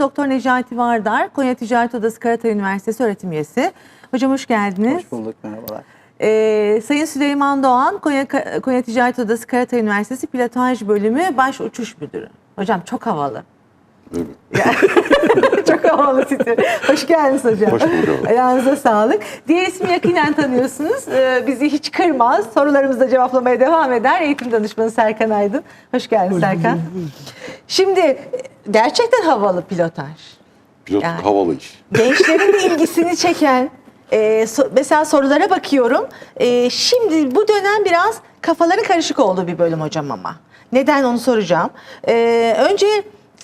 Doktor Necati Vardar, Konya Ticaret Odası Karatay Üniversitesi öğretim üyesi. Hocam hoş geldiniz. Hoş bulduk, merhabalar. Ee, Sayın Süleyman Doğan, Konya, Konya Ticaret Odası Karatay Üniversitesi Pilotaj Bölümü Baş Uçuş Müdürü. Hocam çok havalı. çok havalı titre. Hoş geldiniz hocam. Hoş bulduk. Ayağınıza sağlık. Diğer ismi yakinen tanıyorsunuz. Ee, bizi hiç kırmaz. Sorularımızı da cevaplamaya devam eder. Eğitim danışmanı Serkan Aydın. Hoş geldin Serkan. Şimdi gerçekten havalı pilotaj. Pilot Yani. havalı iş. Gençlerin de ilgisini çeken e, so- mesela sorulara bakıyorum. E, şimdi bu dönem biraz kafaların karışık olduğu bir bölüm hocam ama. Neden onu soracağım. E, önce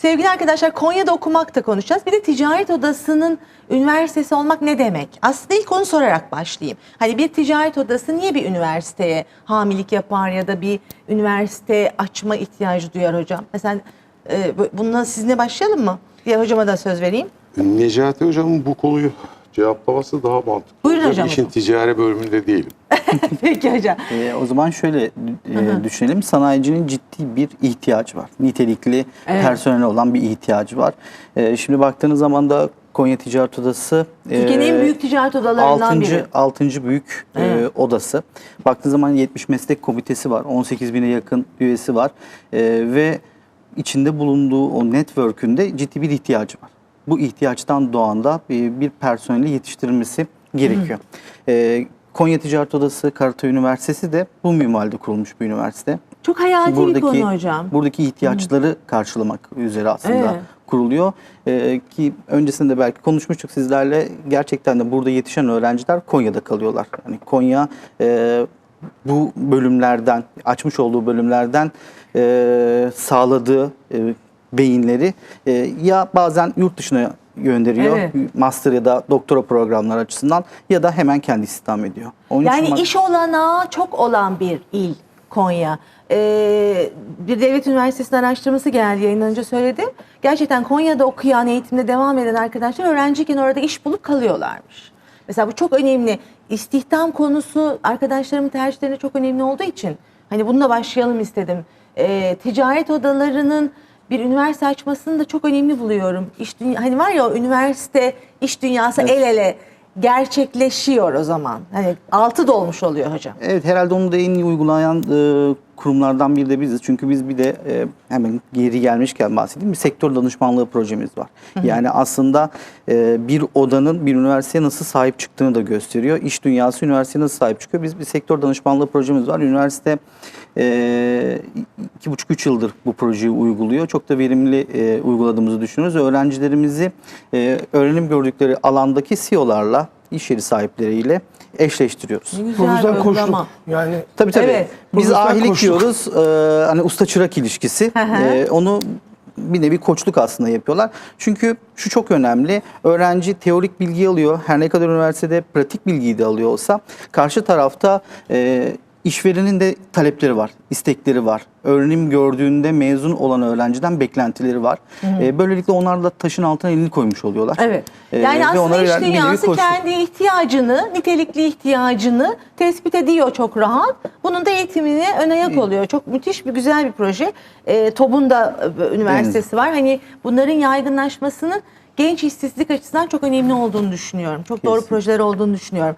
sevgili arkadaşlar Konya'da okumak da konuşacağız. Bir de ticaret odasının üniversitesi olmak ne demek? Aslında ilk onu sorarak başlayayım. Hani bir ticaret odası niye bir üniversiteye hamilik yapar ya da bir üniversite açma ihtiyacı duyar hocam? Mesela e, bu- bununla sizinle başlayalım mı? Diğer hocama da söz vereyim. Necati Hocam'ın bu konuyu cevaplaması daha mantıklı. Buyurun hocam. İşin ticari bölümünde değilim. Peki hocam. Ee, o zaman şöyle e, düşünelim. Sanayicinin ciddi bir ihtiyacı var. Nitelikli Evet. personel olan bir ihtiyacı var. Ee, şimdi baktığınız zaman da Konya Ticaret Odası Türkiye'nin en e, büyük ticaret odalarından biri. 6. 6. büyük e, odası. Baktığınız zaman 70 meslek komitesi var. 18 bine yakın üyesi var. E, ve içinde bulunduğu o network'ünde ciddi bir ihtiyacı var. Bu ihtiyaçtan doğan da bir, bir personeli yetiştirilmesi gerekiyor. E, Konya Ticaret Odası Karatay Üniversitesi de bu minvalde kurulmuş bir üniversite. Çok hayati bir konu hocam. Buradaki ihtiyaçları karşılamak üzere aslında Evet. kuruluyor. Ee, ki öncesinde belki konuşmuştuk sizlerle. Gerçekten de burada yetişen öğrenciler Konya'da kalıyorlar. Yani Konya e, bu bölümlerden, açmış olduğu bölümlerden e, sağladığı e, beyinleri e, ya bazen yurt dışına gönderiyor. Evet. Master ya da doktora programları açısından ya da hemen kendi istihdam ediyor. Onun Yani iş olanağı çok olan bir il Konya. Ee, bir devlet üniversitesinin araştırması geldi yayından söyledim. Gerçekten Konya'da okuyan, eğitimde devam eden arkadaşlar öğrenciyken orada iş bulup kalıyorlarmış. Mesela bu çok önemli. İstihdam konusu arkadaşlarımın tercihlerinde çok önemli olduğu için hani bununla başlayalım istedim. Ee, ticaret odalarının bir üniversite açmasını da çok önemli buluyorum. İş dünya, hani var ya üniversite iş dünyası el ele gerçekleşiyor o zaman. Hani altı dolmuş oluyor hocam. Evet herhalde onu da en iyi uygulayan e, kurumlardan biri de biziz. Çünkü biz bir de e, hemen geri gelmişken bahsedeyim bir sektör danışmanlığı projemiz var. Yani aslında e, bir odanın bir üniversiteye nasıl sahip çıktığını da gösteriyor. İş dünyası üniversiteye nasıl sahip çıkıyor? Biz bir sektör danışmanlığı projemiz var. Üniversite e, iki buçuk üç yıldır bu projeyi uyguluyor. Çok da verimli e, uyguladığımızı düşünüyoruz. Öğrencilerimizi e, öğrenim gördükleri alandaki CEO'larla, iş yeri sahipleriyle eşleştiriyoruz. Ne güzel yüzden bir koştuk. uygulama. Yani Tabii tabii. Evet. Biz ahilik koçluk. diyoruz. Ee, hani usta çırak ilişkisi. Hı hı. Ee, onu bir nevi koçluk aslında yapıyorlar. Çünkü şu çok önemli. Öğrenci teorik bilgi alıyor. Her ne kadar üniversitede pratik bilgiyi de alıyor olsa karşı tarafta e, işverenin de talepleri var, istekleri var. Öğrenim gördüğünde mezun olan öğrenciden beklentileri var. Ee, böylelikle onlar da taşın altına elini koymuş oluyorlar. Evet. Ee, Yani aslında iş dünyası kendi ihtiyacını, nitelikli ihtiyacını tespit ediyor çok rahat. Bunun da eğitimine ön ayak oluyor. Çok müthiş bir güzel bir proje. Ee, TOB'un da e, üniversitesi var. Hani bunların yaygınlaşmasının genç işsizlik açısından çok önemli olduğunu düşünüyorum. Çok doğru Kesinlikle. projeler olduğunu düşünüyorum.